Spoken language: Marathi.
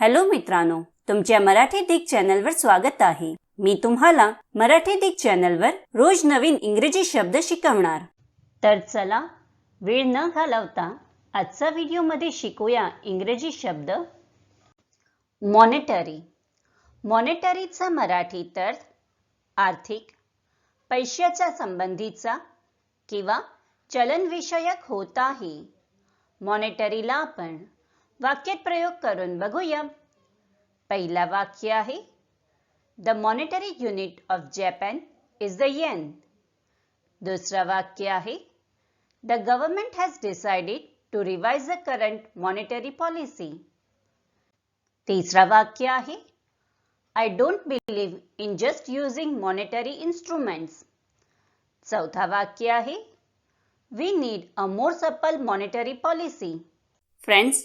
हॅलो मित्रांनो तुमच्या मराठी दिग चॅनलवर स्वागत आहे. मी तुम्हाला मराठी दिग चॅनलवर रोज नवीन इंग्रजी शब्द शिकवणार. तर चला वेळ न घालवता आजचा व्हिडिओमध्ये शिकूया इंग्रजी शब्द. मॉनेटरी मॉनेटरीचा मराठी तर आर्थिक पैशाच्या संबंधीचा किंवा चलनविषयक होत आहे मॉनेटरीला आपण वाक्यात प्रयोग करून बघूया. पहिला वाक्य आहे the monetary unit of Japan is the yen दुसरा वाक्य आहे the government has decided to revise the current monetary policy तिसरा वाक्य आहे I don't believe in just using monetary instruments चौथा वाक्य आहे we need a more supple monetary policy friends